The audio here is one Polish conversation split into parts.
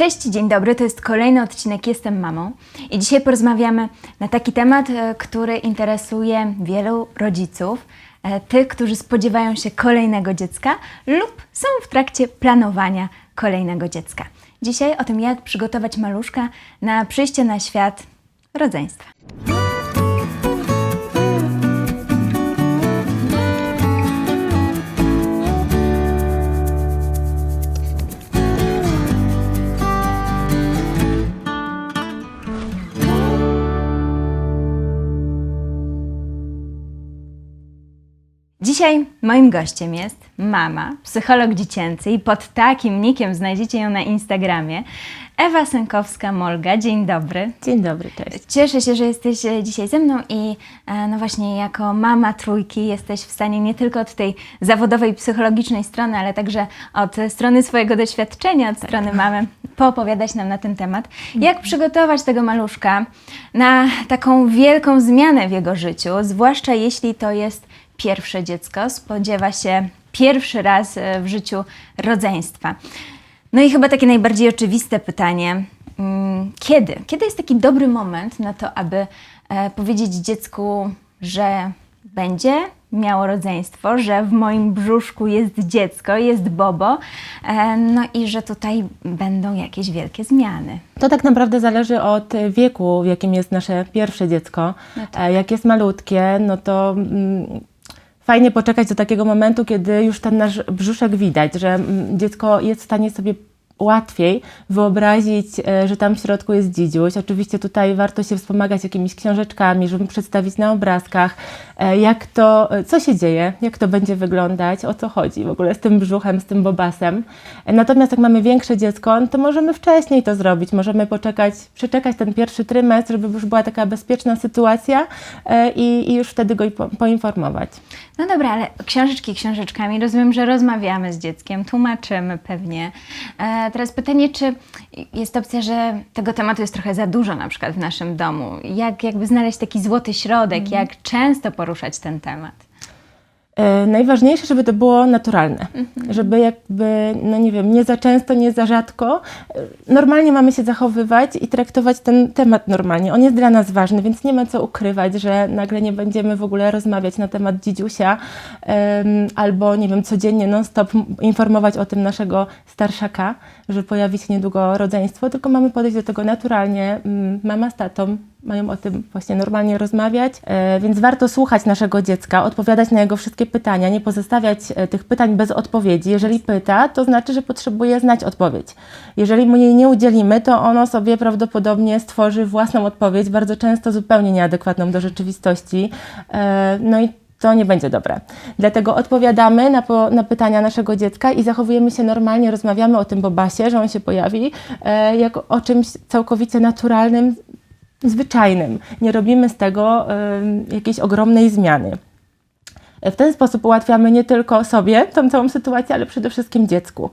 Cześć, dzień dobry, to jest kolejny odcinek Jestem Mamą i dzisiaj porozmawiamy na taki temat, e, który interesuje wielu rodziców, e, tych, którzy spodziewają się kolejnego dziecka lub są w trakcie planowania kolejnego dziecka. Dzisiaj o tym, jak przygotować maluszka na przyjście na świat rodzeństwa. Dzisiaj moim gościem jest mama, psycholog dziecięcy i pod takim nikiem znajdziecie ją na Instagramie. Ewa Sękowska-Molga, dzień dobry. Dzień dobry, cześć. Cieszę się, że jesteś e, dzisiaj ze mną i e, no właśnie jako mama trójki jesteś w stanie nie tylko od tej zawodowej, psychologicznej strony, ale także od strony swojego doświadczenia, od strony mamy, poopowiadać nam na ten temat. Jak przygotować tego maluszka na taką wielką zmianę w jego życiu, zwłaszcza jeśli to jest pierwsze dziecko, spodziewa się pierwszy raz e, w życiu rodzeństwa. No i chyba takie najbardziej oczywiste pytanie. mm, Kiedy? Kiedy jest taki dobry moment na to, aby e, powiedzieć dziecku, że będzie miało rodzeństwo, że w moim brzuszku jest dziecko, jest Bobo, e, no i że tutaj będą jakieś wielkie zmiany. To tak naprawdę zależy od wieku, w jakim jest nasze pierwsze dziecko. No tak. Jak jest malutkie, no to mm, fajnie poczekać do takiego momentu, kiedy już ten nasz brzuszek widać, że mm, dziecko jest w stanie sobie łatwiej wyobrazić, e, że tam w środku jest dzidziuś. Oczywiście tutaj warto się wspomagać jakimiś książeczkami, żeby przedstawić na obrazkach, e, jak to, e, co się dzieje, jak to będzie wyglądać, o co chodzi w ogóle z tym brzuchem, z tym bobasem. Natomiast jak mamy większe dziecko, no to możemy wcześniej to zrobić, możemy poczekać, przeczekać ten pierwszy trymestr, żeby już była taka bezpieczna sytuacja i, i już wtedy go poinformować. No dobra, ale książeczki książeczkami. Rozumiem, że rozmawiamy z dzieckiem, tłumaczymy pewnie. E, teraz pytanie, czy jest opcja, że tego tematu jest trochę za dużo na przykład w naszym domu? Jak jakby znaleźć taki złoty środek? Jak często poruszać ten temat? E, Najważniejsze, żeby to było naturalne, żeby jakby, no nie wiem, nie za często, nie za rzadko. E, Normalnie mamy się zachowywać i traktować ten temat normalnie. On jest dla nas ważny, więc nie ma co ukrywać, że nagle nie będziemy w ogóle rozmawiać na temat dzidziusia em, albo, nie wiem, codziennie non-stop informować o tym naszego starszaka, że pojawi się niedługo rodzeństwo, tylko mamy podejść do tego naturalnie. Mama z tatą mają o tym właśnie normalnie rozmawiać, e, więc warto słuchać naszego dziecka, odpowiadać na jego wszystkie pytania, nie pozostawiać e, tych pytań bez odpowiedzi. Jeżeli pyta, to znaczy, że potrzebuje znać odpowiedź. Jeżeli mu jej nie udzielimy, to ono sobie prawdopodobnie stworzy własną odpowiedź, bardzo często zupełnie nieadekwatną do rzeczywistości. E, No i to nie będzie dobre. Dlatego odpowiadamy na, po, na pytania naszego dziecka i zachowujemy się normalnie, rozmawiamy o tym bobasie, że on się pojawi, e, jak o czymś całkowicie naturalnym, zwyczajnym. Nie robimy z tego em, jakiejś ogromnej zmiany. W ten sposób ułatwiamy nie tylko sobie tą całą sytuację, ale przede wszystkim dziecku.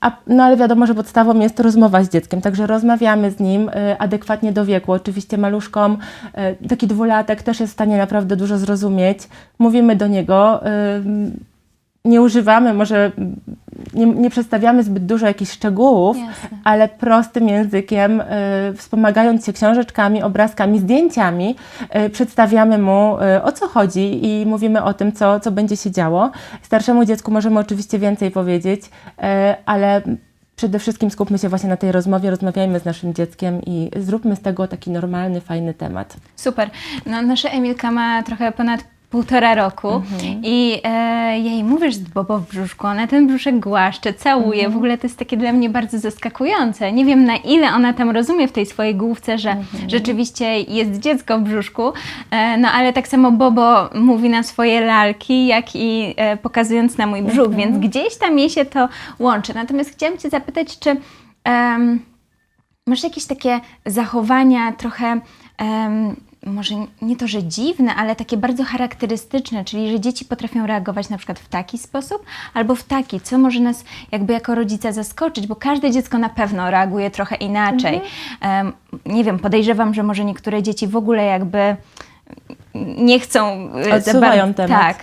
A, no ale wiadomo, że podstawą jest rozmowa z dzieckiem, także rozmawiamy z nim e, adekwatnie do wieku. Oczywiście maluszkom e, taki dwulatek też jest w stanie naprawdę dużo zrozumieć. Mówimy do niego, nie używamy, może nie, nie przedstawiamy zbyt dużo jakichś szczegółów, Jasne. ale prostym językiem, y, wspomagając się książeczkami, obrazkami, zdjęciami, y, przedstawiamy mu y, o co chodzi i mówimy o tym, co, co będzie się działo. Starszemu dziecku możemy oczywiście więcej powiedzieć, y, ale przede wszystkim skupmy się właśnie na tej rozmowie, rozmawiajmy z naszym dzieckiem i zróbmy z tego taki normalny, fajny temat. Super. No, nasza Emilka ma trochę ponad półtora roku i e, jej mówisz z Bobo w brzuszku, ona ten brzuszek głaszcze, całuje, w ogóle to jest takie dla mnie bardzo zaskakujące. Nie wiem na ile ona tam rozumie w tej swojej główce, że rzeczywiście jest dziecko w brzuszku, e, no ale tak samo Bobo mówi na swoje lalki, jak i e, pokazując na mój brzuch, więc gdzieś tam jej się to łączy. Natomiast chciałam Cię zapytać, czy... em, Masz jakieś takie zachowania trochę, em, może nie to, że dziwne, ale takie bardzo charakterystyczne, czyli że dzieci potrafią reagować na przykład w taki sposób albo w taki, co może nas jakby jako rodzica zaskoczyć, bo każde dziecko na pewno reaguje trochę inaczej. Em, nie wiem, podejrzewam, że może niektóre dzieci w ogóle jakby nie chcą... e, Odsuwają temat. Tak.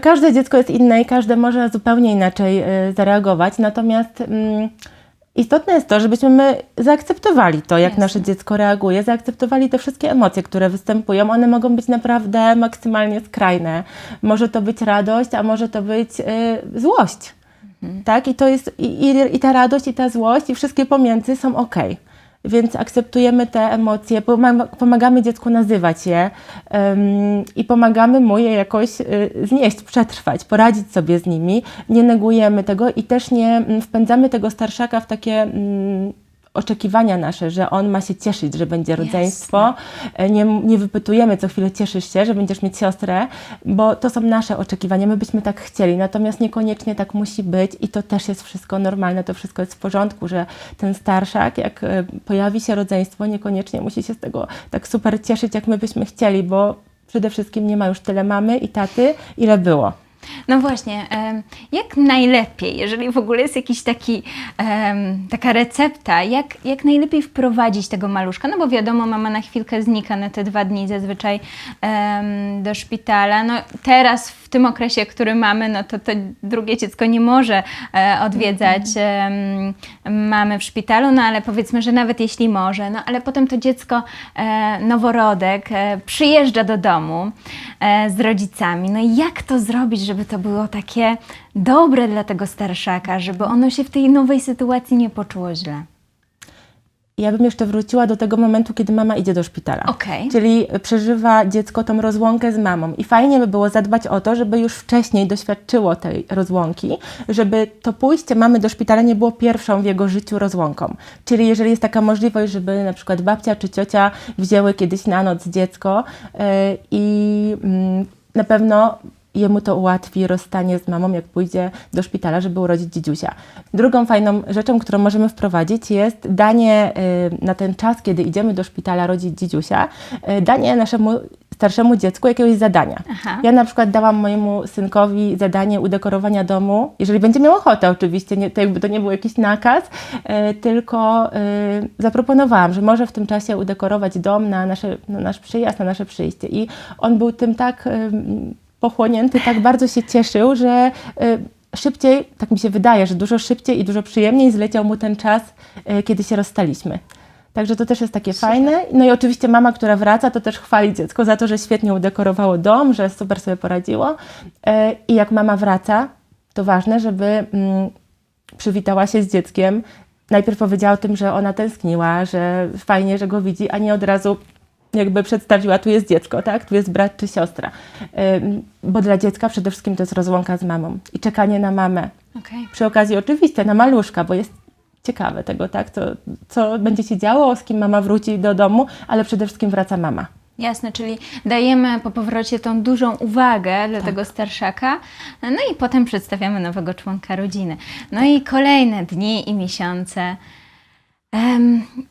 Każde dziecko jest inne i każde może zupełnie inaczej y, zareagować, natomiast mm, Istotne jest to, żebyśmy my zaakceptowali to, jak Jasne. nasze dziecko reaguje, zaakceptowali te wszystkie emocje, które występują. One mogą być naprawdę maksymalnie skrajne. Może to być radość, a może to być y, złość. Tak? I to jest i, i, i ta radość, i ta złość, i wszystkie pomiędzy są ok. Więc akceptujemy te emocje, pomaga- pomagamy dziecku nazywać je i pomagamy mu je jakoś y, znieść, przetrwać, poradzić sobie z nimi. Nie negujemy tego i też nie mm, wpędzamy tego starszaka w takie mm, oczekiwania nasze, że on ma się cieszyć, że będzie rodzeństwo. E, Nie, nie wypytujemy co chwilę, cieszysz się, że będziesz mieć siostrę, bo to są nasze oczekiwania, my byśmy tak chcieli, natomiast niekoniecznie tak musi być i to też jest wszystko normalne, to wszystko jest w porządku, że ten starszak, jak e, pojawi się rodzeństwo, niekoniecznie musi się z tego tak super cieszyć, jak my byśmy chcieli, bo przede wszystkim nie ma już tyle mamy i taty, ile było. No właśnie, jak najlepiej, jeżeli w ogóle jest jakiś taki, taka recepta, jak, jak najlepiej wprowadzić tego maluszka, no bo wiadomo, mama na chwilkę znika na te dwa dni zazwyczaj do szpitala. No teraz w tym okresie, który mamy, no to to drugie dziecko nie może e, odwiedzać em, mamy w szpitalu, no ale powiedzmy, że nawet jeśli może, no ale potem to dziecko, e, noworodek, e, przyjeżdża do domu z rodzicami. No i jak to zrobić, żeby to było takie dobre dla tego starszaka, żeby ono się w tej nowej sytuacji nie poczuło źle? Ja bym jeszcze wróciła do tego momentu, kiedy mama idzie do szpitala. Okej. Czyli przeżywa dziecko tą rozłąkę z mamą. I fajnie by było zadbać o to, żeby już wcześniej doświadczyło tej rozłąki, żeby to pójście mamy do szpitala nie było pierwszą w jego życiu rozłąką. Czyli jeżeli jest taka możliwość, żeby na przykład babcia czy ciocia wzięły kiedyś na noc dziecko yy, i mm, na pewno jemu to ułatwi rozstanie z mamą, jak pójdzie do szpitala, żeby urodzić dziedziusia. Drugą fajną rzeczą, którą możemy wprowadzić jest danie y, na ten czas, kiedy idziemy do szpitala rodzić dziedziusia, y, danie naszemu starszemu dziecku jakiegoś zadania. Aha. Ja na przykład dałam mojemu synkowi zadanie udekorowania domu, jeżeli będzie miał ochotę oczywiście, nie, to jakby to nie był jakiś nakaz, y, tylko y, zaproponowałam, że może w tym czasie udekorować dom na, nasze, na nasz przyjazd, na nasze przyjście. I on był tym tak y, pochłonięty, tak bardzo się cieszył, że y, szybciej, tak mi się wydaje, że dużo szybciej i dużo przyjemniej zleciał mu ten czas, y, kiedy się rozstaliśmy. Także to też jest takie fajne. No i oczywiście mama, która wraca, to też chwali dziecko za to, że świetnie udekorowało dom, że super sobie poradziło. Y, I jak mama wraca, to ważne, żeby mm, przywitała się z dzieckiem. Najpierw powiedziała o tym, że ona tęskniła, że fajnie, że go widzi, a nie od razu jakby przedstawiła, tu jest dziecko, tak? Tu jest brat czy siostra. Bo dla dziecka przede wszystkim to jest rozłąka z mamą i czekanie na mamę. Okej. Przy okazji oczywiście na maluszka, bo jest ciekawe tego, tak? Co, co będzie się działo, z kim mama wróci do domu, ale przede wszystkim wraca mama. Jasne, czyli dajemy po powrocie tą dużą uwagę dla tego starszaka, no i potem przedstawiamy nowego członka rodziny. No i kolejne dni i miesiące.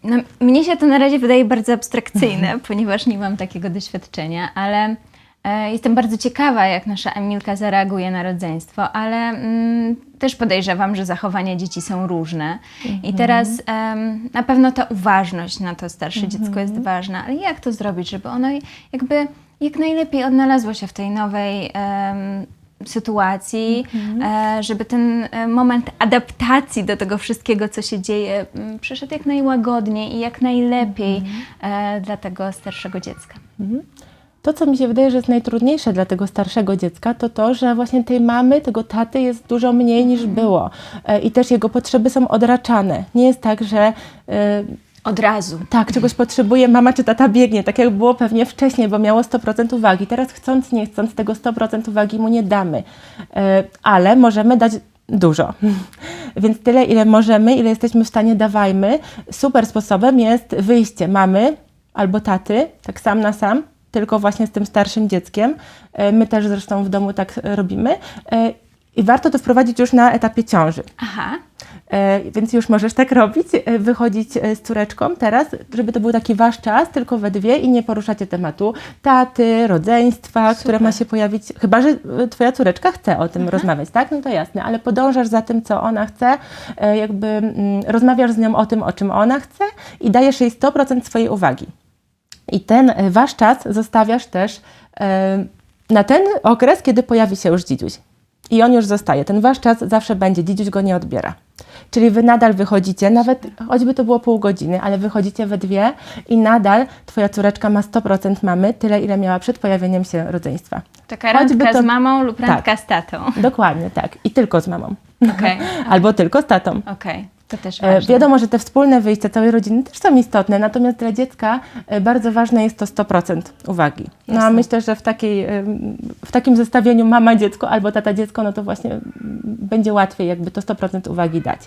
No, mnie się to na razie wydaje bardzo abstrakcyjne, ponieważ nie mam takiego doświadczenia, ale e, jestem bardzo ciekawa, jak nasza Emilka zareaguje na rodzeństwo, ale mm, też podejrzewam, że zachowania dzieci są różne. I teraz em, na pewno ta uważność na to starsze dziecko jest ważna, ale jak to zrobić, żeby ono jakby jak najlepiej odnalazło się w tej nowej em, sytuacji, e, żeby ten e, moment adaptacji do tego wszystkiego, co się dzieje, przeszedł jak najłagodniej i jak najlepiej e, dla tego starszego dziecka. To, co mi się wydaje, że jest najtrudniejsze dla tego starszego dziecka, to to, że właśnie tej mamy, tego taty jest dużo mniej niż było. E, I też jego potrzeby są odraczane. Nie jest tak, że Od razu. tak, czegoś potrzebuje, mama czy tata biegnie, tak jak było pewnie wcześniej, bo miało 100% uwagi. Teraz chcąc, nie chcąc, tego 100% uwagi mu nie damy. E, Ale możemy dać dużo. Więc tyle, ile możemy, ile jesteśmy w stanie, dawajmy. Super sposobem jest wyjście mamy albo taty, tak sam na sam, tylko właśnie z tym starszym dzieckiem. E, My też zresztą w domu tak robimy. E, I warto to wprowadzić już na etapie ciąży. Aha. E, więc już możesz tak robić, e, wychodzić e, z córeczką teraz, żeby to był taki wasz czas, tylko we dwie i nie poruszacie tematu taty, rodzeństwa, które ma się pojawić, chyba że twoja córeczka chce o tym rozmawiać, tak? No to jasne, ale podążasz za tym, co ona chce, jakby mm, rozmawiasz z nią o tym, o czym ona chce i dajesz jej 100% swojej uwagi. I ten wasz czas zostawiasz też na ten okres, kiedy pojawi się już dzidziuś. I on już zostaje. Ten wasz czas zawsze będzie, dzidziuś go nie odbiera. Czyli wy nadal wychodzicie, nawet choćby to było pół godziny, ale wychodzicie we dwie i nadal twoja córeczka ma 100% mamy, tyle ile miała przed pojawieniem się rodzeństwa. Taka randka to- z mamą lub Tak. randka z tatą. Dokładnie, tak. I tylko z mamą. Okej, Albo tylko z tatą. okej. To też E, ważne. Wiadomo, że te wspólne wyjścia całej rodziny też są istotne, natomiast dla dziecka e, bardzo ważne jest to 100% uwagi. No a myślę, że w, takiej, w takim zestawieniu mama-dziecko albo tata-dziecko, no to właśnie będzie łatwiej jakby to 100% uwagi dać.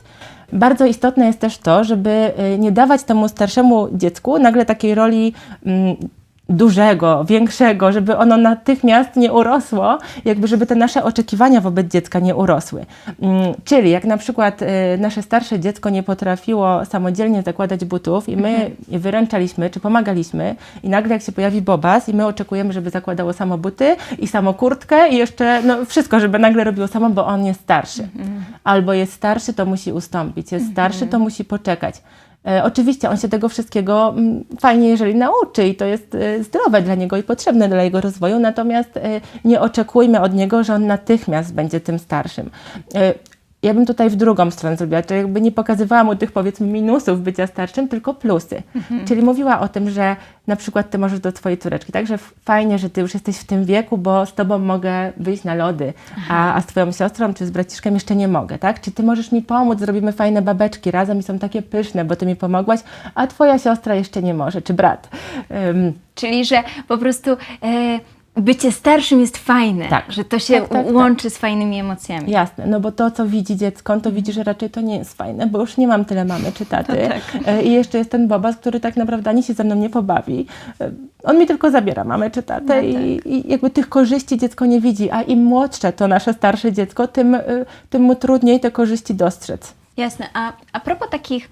Bardzo istotne jest też to, żeby e, nie dawać temu starszemu dziecku nagle takiej roli mm, dużego, większego, żeby ono natychmiast nie urosło, jakby żeby te nasze oczekiwania wobec dziecka nie urosły. Mm, Czyli jak na przykład y, nasze starsze dziecko nie potrafiło samodzielnie zakładać butów i my je wyręczaliśmy, czy pomagaliśmy i nagle jak się pojawi Bobas i my oczekujemy, żeby zakładało samo buty i samo kurtkę i jeszcze no, wszystko, żeby nagle robiło samo, bo on jest starszy. Albo jest starszy, to musi ustąpić, jest starszy, to musi poczekać. E, oczywiście on się tego wszystkiego mm, fajnie, jeżeli nauczy i to jest e, zdrowe dla niego i potrzebne dla jego rozwoju, natomiast e, nie oczekujmy od niego, że on natychmiast będzie tym starszym. Ja bym tutaj w drugą stronę zrobiła, czyli jakby nie pokazywała mu tych powiedzmy minusów bycia starszym, tylko plusy. Czyli mówiła o tym, że na przykład ty możesz do twojej córeczki, także fajnie, że ty już jesteś w tym wieku, bo z tobą mogę wyjść na lody, a, a z twoją siostrą czy z braciszkiem jeszcze nie mogę, tak? Czy ty możesz mi pomóc, zrobimy fajne babeczki razem i są takie pyszne, bo ty mi pomogłaś, a twoja siostra jeszcze nie może, czy brat. Ym, Czyli, że po prostu e, bycie starszym jest fajne, Tak. że to się Tak, tak, tak. łączy z fajnymi emocjami. Jasne, no bo to, co widzi dziecko, to widzi, że raczej to nie jest fajne, bo już nie mam tyle mamy czy taty. E, I jeszcze jest ten Bobas, który tak naprawdę ani się ze mną nie pobawi. E, On mi tylko zabiera mamę czy tatę i, i jakby tych korzyści dziecko nie widzi, a im młodsze to nasze starsze dziecko, tym, e, tym mu trudniej te korzyści dostrzec. Jasne. A, a propos takich,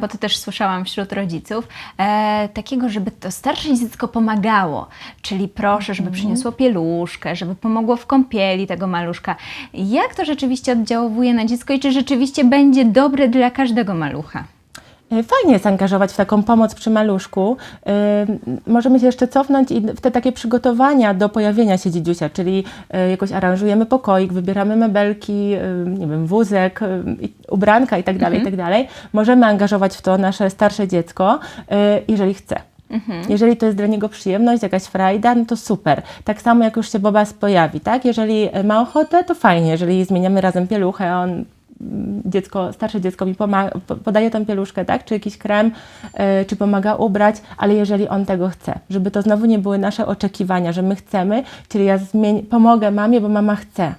bo to też słyszałam wśród rodziców, e, takiego, żeby to starsze dziecko pomagało, czyli proszę, żeby przyniosło pieluszkę, żeby pomogło w kąpieli tego maluszka. Jak to rzeczywiście oddziałuje na dziecko i czy rzeczywiście będzie dobre dla każdego malucha? E, Fajnie jest angażować w taką pomoc przy maluszku. E, Możemy się jeszcze cofnąć i w te takie przygotowania do pojawienia się dziedziusia, czyli e, jakoś aranżujemy pokoik, wybieramy mebelki, nie wiem, wózek, ubranka i tak dalej, i tak. Możemy angażować w to nasze starsze dziecko, jeżeli chce. Jeżeli to jest dla niego przyjemność, jakaś frajda, no to super. Tak samo jak już się Bobas pojawi, tak? Jeżeli ma ochotę, to fajnie. Jeżeli zmieniamy razem pieluchę, on dziecko, starsze dziecko mi pomaga, po- podaje tą pieluszkę, tak? Czy jakiś krem, e, czy pomaga ubrać, ale jeżeli on tego chce, żeby to znowu nie były nasze oczekiwania, że my chcemy, czyli ja pomogę mamie, bo mama chce.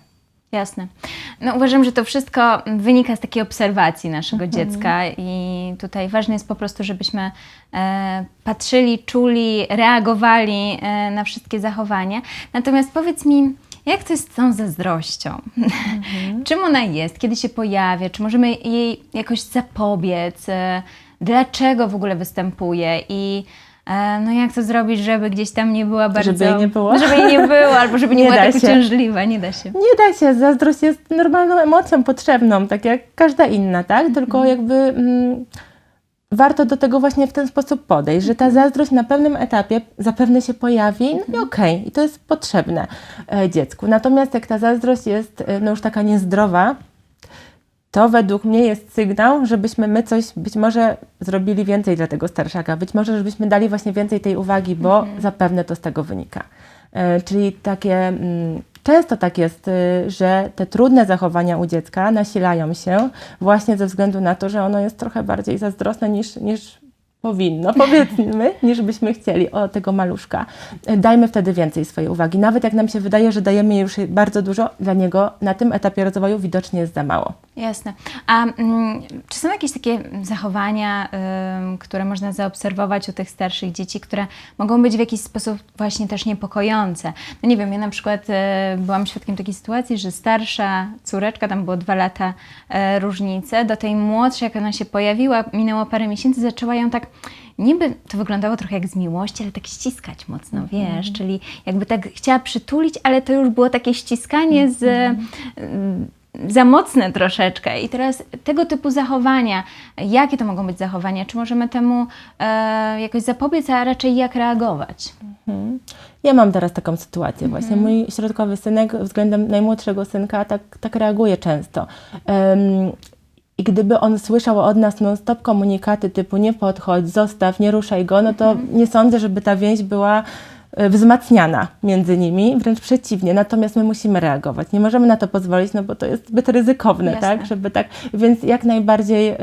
Jasne. No, uważam, że to wszystko wynika z takiej obserwacji naszego Mhm. dziecka i tutaj ważne jest po prostu, żebyśmy e, patrzyli, czuli, reagowali e, na wszystkie zachowania. Natomiast powiedz mi, jak to jest z tą zazdrością? Mhm. Czym ona jest? Kiedy się pojawia? Czy możemy jej jakoś zapobiec? E, dlaczego w ogóle występuje? I e, no jak to zrobić, żeby gdzieś tam nie była bardzo... Żeby jej nie było? Żeby jej nie było, albo żeby nie, Nie była tak uciążliwa. Nie da się. Nie da się, zazdrość jest normalną emocją potrzebną, tak jak każda inna, tak? Tylko jakby mm, warto do tego właśnie w ten sposób podejść, że ta zazdrość na pewnym etapie zapewne się pojawi, no i okej, i to jest potrzebne e, dziecku. Natomiast jak ta zazdrość jest e, no już taka niezdrowa, to według mnie jest sygnał, żebyśmy my coś być może zrobili więcej dla tego starszaka, być może żebyśmy dali właśnie więcej tej uwagi, bo zapewne to z tego wynika. E, czyli takie, mm, często tak jest, y, że te trudne zachowania u dziecka nasilają się właśnie ze względu na to, że ono jest trochę bardziej zazdrosne niż, niż powinno, powiedzmy, niż byśmy chcieli o tego maluszka. Dajmy wtedy więcej swojej uwagi. Nawet jak nam się wydaje, że dajemy już bardzo dużo, dla niego na tym etapie rozwoju widocznie jest za mało. Jasne. A mm, czy są jakieś takie zachowania, ym, które można zaobserwować u tych starszych dzieci, które mogą być w jakiś sposób właśnie też niepokojące? No nie wiem, ja na przykład e, byłam świadkiem takiej sytuacji, że starsza córeczka, tam było dwa lata e, różnicy, do tej młodszej, jak ona się pojawiła, minęło parę miesięcy, zaczęła ją tak niby to wyglądało trochę jak z miłości, ale tak ściskać mocno, wiesz, czyli jakby tak chciała przytulić, ale to już było takie ściskanie z, mm, za mocne troszeczkę. I teraz tego typu zachowania, jakie to mogą być zachowania? Czy możemy temu e, jakoś zapobiec, a raczej jak reagować? Ja mam teraz taką sytuację właśnie. Mój środkowy synek względem najmłodszego synka tak, tak reaguje często. Em, I gdyby on słyszał od nas non-stop komunikaty typu nie podchodź, zostaw, nie ruszaj go, no to nie sądzę, żeby ta więź była e, wzmacniana między nimi, wręcz przeciwnie. Natomiast my musimy reagować. Nie możemy na to pozwolić, no bo to jest zbyt ryzykowne, Jasne. tak? Żeby tak, więc jak najbardziej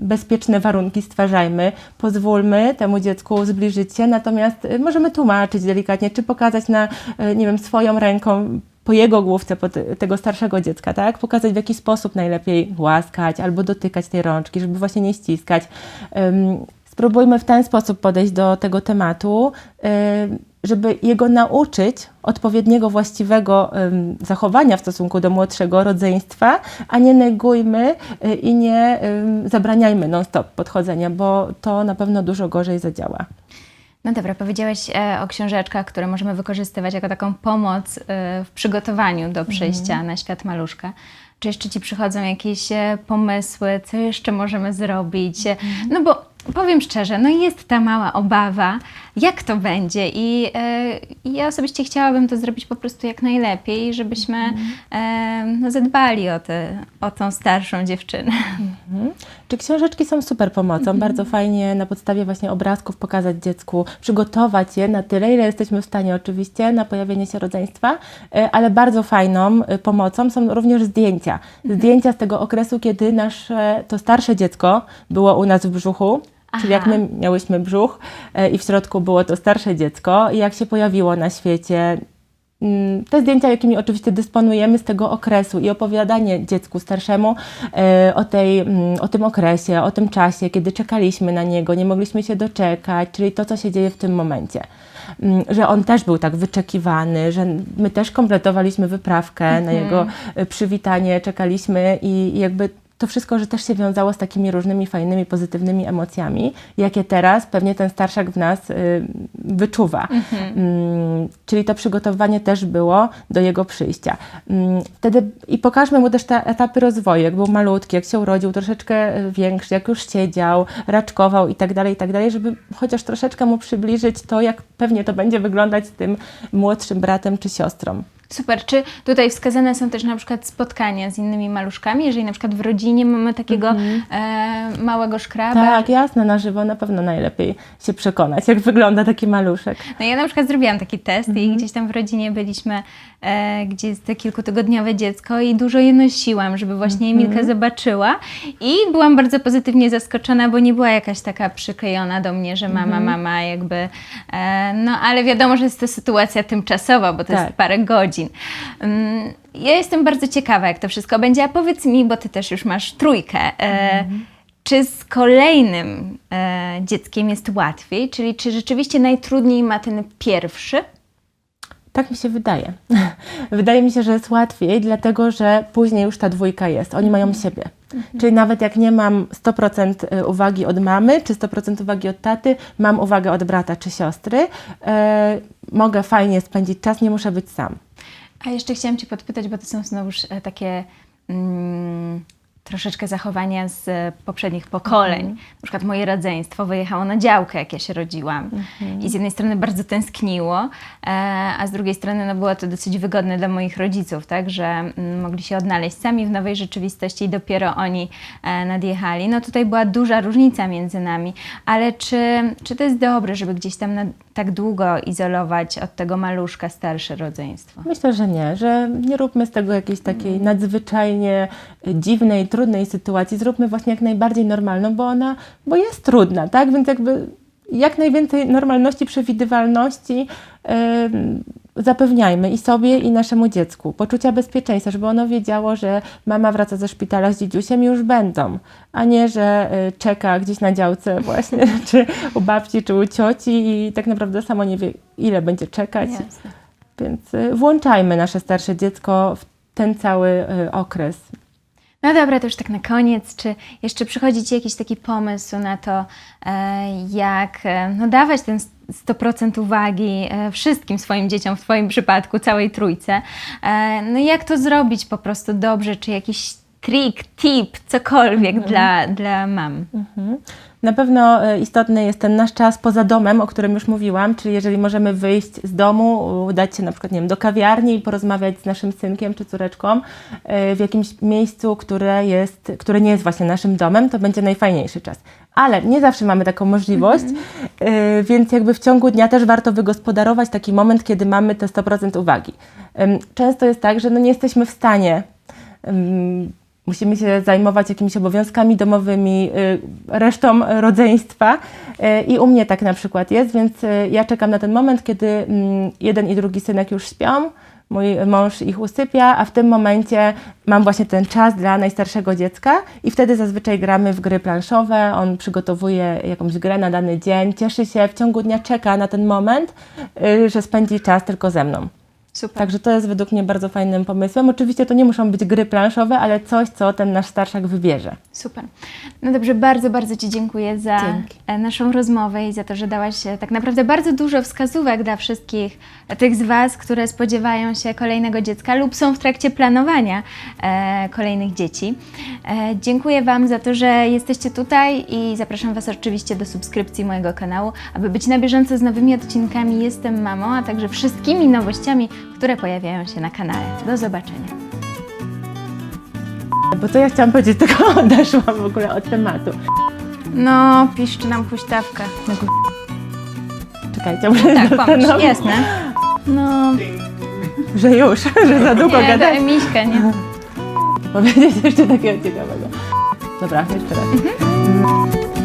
bezpieczne warunki stwarzajmy, pozwólmy temu dziecku zbliżyć się, natomiast y, możemy tłumaczyć delikatnie, czy pokazać na, y, nie wiem, swoją ręką po jego główce, po te, tego starszego dziecka, tak? Pokazać w jaki sposób najlepiej głaskać albo dotykać tej rączki, żeby właśnie nie ściskać. Spróbujmy w ten sposób podejść do tego tematu, ym, żeby jego nauczyć odpowiedniego, właściwego zachowania w stosunku do młodszego rodzeństwa, a nie negujmy y, i nie zabraniajmy non-stop podchodzenia, bo to na pewno dużo gorzej zadziała. No dobra, powiedziałeś e, o książeczkach, które możemy wykorzystywać jako taką pomoc e, w przygotowaniu do przyjścia na świat maluszka. Czy jeszcze Ci przychodzą jakieś e, pomysły, co jeszcze możemy zrobić? E, No bo powiem szczerze, no jest ta mała obawa, jak to będzie i e, ja osobiście chciałabym to zrobić po prostu jak najlepiej, żebyśmy e, no, zadbali o, te, o tą starszą dziewczynę. Mhm. Czy książeczki są super pomocą? Bardzo fajnie na podstawie właśnie obrazków pokazać dziecku, przygotować je na tyle, ile jesteśmy w stanie oczywiście na pojawienie się rodzeństwa, e, ale bardzo fajną e, pomocą są również zdjęcia. Zdjęcia z tego okresu, kiedy nasze, to starsze dziecko było u nas w brzuchu, Czyli jak Aha. my miałyśmy brzuch e, i w środku było to starsze dziecko i jak się pojawiło na świecie, Mm, Te zdjęcia, jakimi oczywiście dysponujemy z tego okresu i opowiadanie dziecku starszemu e, o, tej, mm, o tym okresie, o tym czasie, kiedy czekaliśmy na niego, nie mogliśmy się doczekać, czyli to, co się dzieje w tym momencie. Mm, Że on też był tak wyczekiwany, że my też kompletowaliśmy wyprawkę na jego e, przywitanie, czekaliśmy i jakby to wszystko, że też się wiązało z takimi różnymi fajnymi, pozytywnymi emocjami, jakie teraz pewnie ten starszak w nas y, wyczuwa. Mm, czyli to przygotowanie też było do jego przyjścia. Mm, wtedy i pokażmy mu też te etapy rozwoju, jak był malutki, jak się urodził, troszeczkę y, większy, jak już siedział, raczkował i tak dalej, i tak dalej, żeby chociaż troszeczkę mu przybliżyć to, jak pewnie to będzie wyglądać z tym młodszym bratem czy siostrą. Super. Czy tutaj wskazane są też na przykład spotkania z innymi maluszkami, jeżeli na przykład w rodzinie mamy takiego e, małego szkraba? Tak, jasne, na żywo na pewno najlepiej się przekonać, jak wygląda taki maluszek. No ja na przykład zrobiłam taki test i gdzieś tam w rodzinie byliśmy, e, gdzie jest to kilkutygodniowe dziecko i dużo je nosiłam, żeby właśnie Emilkę zobaczyła i byłam bardzo pozytywnie zaskoczona, bo nie była jakaś taka przyklejona do mnie, że mama, mama jakby, e, no ale wiadomo, że jest to sytuacja tymczasowa, bo to Tak. jest parę godzin. Mm, Ja jestem bardzo ciekawa, jak to wszystko będzie, a powiedz mi, bo ty też już masz trójkę, e, czy z kolejnym e, dzieckiem jest łatwiej? Czyli czy rzeczywiście najtrudniej ma ten pierwszy? Tak mi się wydaje. wydaje mi się, że jest łatwiej, dlatego że później już ta dwójka jest. Oni mają siebie. Czyli nawet jak nie mam 100% uwagi od mamy, czy 100% uwagi od taty, mam uwagę od brata czy siostry, e, mogę fajnie spędzić czas, nie muszę być sam. A jeszcze chciałam Cię podpytać, bo to są znowuż e, takie mm, troszeczkę zachowania z e, poprzednich pokoleń. Na przykład moje rodzeństwo wyjechało na działkę, jak ja się rodziłam. I z jednej strony bardzo tęskniło, e, a z drugiej strony no, było to dosyć wygodne dla moich rodziców, tak, że mm, mogli się odnaleźć sami w nowej rzeczywistości i dopiero oni e, nadjechali. No tutaj była duża różnica między nami, ale czy, czy to jest dobre, żeby gdzieś tam na, tak długo izolować od tego maluszka starsze rodzeństwo? Myślę, że nie, że nie róbmy z tego jakiejś takiej nadzwyczajnie y, dziwnej, trudnej sytuacji. Zróbmy właśnie jak najbardziej normalną, bo ona, bo jest trudna, tak? Więc jakby jak najwięcej normalności, przewidywalności ym, zapewniajmy i sobie, i naszemu dziecku. Poczucia bezpieczeństwa, żeby ono wiedziało, że mama wraca ze szpitala z dzidziusiem i już będą, a nie, że y, czeka gdzieś na działce właśnie, czy u babci, czy u cioci i tak naprawdę samo nie wie, ile będzie czekać. Więc y, włączajmy nasze starsze dziecko w ten cały y, okres. No dobra, to już tak na koniec. Czy jeszcze przychodzi Ci jakiś taki pomysł na to, e, jak e, no, dawać ten 100% uwagi e, wszystkim swoim dzieciom, w Twoim przypadku całej trójce? No i jak to zrobić po prostu dobrze? Czy jakiś trik, tip, cokolwiek dla, dla mam? Na pewno e, istotny jest ten nasz czas poza domem, o którym już mówiłam, czyli jeżeli możemy wyjść z domu, udać się na przykład nie wiem, do kawiarni i porozmawiać z naszym synkiem czy córeczką e, w jakimś miejscu, które, jest, które nie jest właśnie naszym domem, to będzie najfajniejszy czas. Ale nie zawsze mamy taką możliwość, e, więc jakby w ciągu dnia też warto wygospodarować taki moment, kiedy mamy te 100% uwagi. Często jest tak, że no nie jesteśmy w stanie musimy się zajmować jakimiś obowiązkami domowymi, y, resztą rodzeństwa. Y, I u mnie tak na przykład jest, więc y, ja czekam na ten moment, kiedy mm, jeden i drugi synek już śpią. Mój mąż ich usypia, a w tym momencie mam właśnie ten czas dla najstarszego dziecka i wtedy zazwyczaj gramy w gry planszowe. On przygotowuje jakąś grę na dany dzień, cieszy się, w ciągu dnia czeka na ten moment, że spędzi czas tylko ze mną. Super. Także to jest według mnie bardzo fajnym pomysłem. Oczywiście to nie muszą być gry planszowe, ale coś, co ten nasz starszak wybierze. Super. No dobrze, bardzo, bardzo Ci dziękuję za Dzięki. e, naszą rozmowę i za to, że dałaś e, tak naprawdę bardzo dużo wskazówek dla wszystkich tych z Was, które spodziewają się kolejnego dziecka lub są w trakcie planowania e, kolejnych dzieci. E, dziękuję Wam za to, że jesteście tutaj i zapraszam Was oczywiście do subskrypcji mojego kanału, aby być na bieżąco z nowymi odcinkami Jestem Mamą, a także wszystkimi nowościami, które pojawiają się na kanale. Do zobaczenia. Bo co ja chciałam powiedzieć, tylko odeszłam w ogóle od tematu. No, piszczy nam huśtawkę. Czekajcie, muszę Tak, się pomyśl, zastanowić, jasne. No, że już, że za długo nie, to gadać. Emiśka, nie? Powiedzieć jeszcze takiego ciekawego. Dobra, jeszcze raz.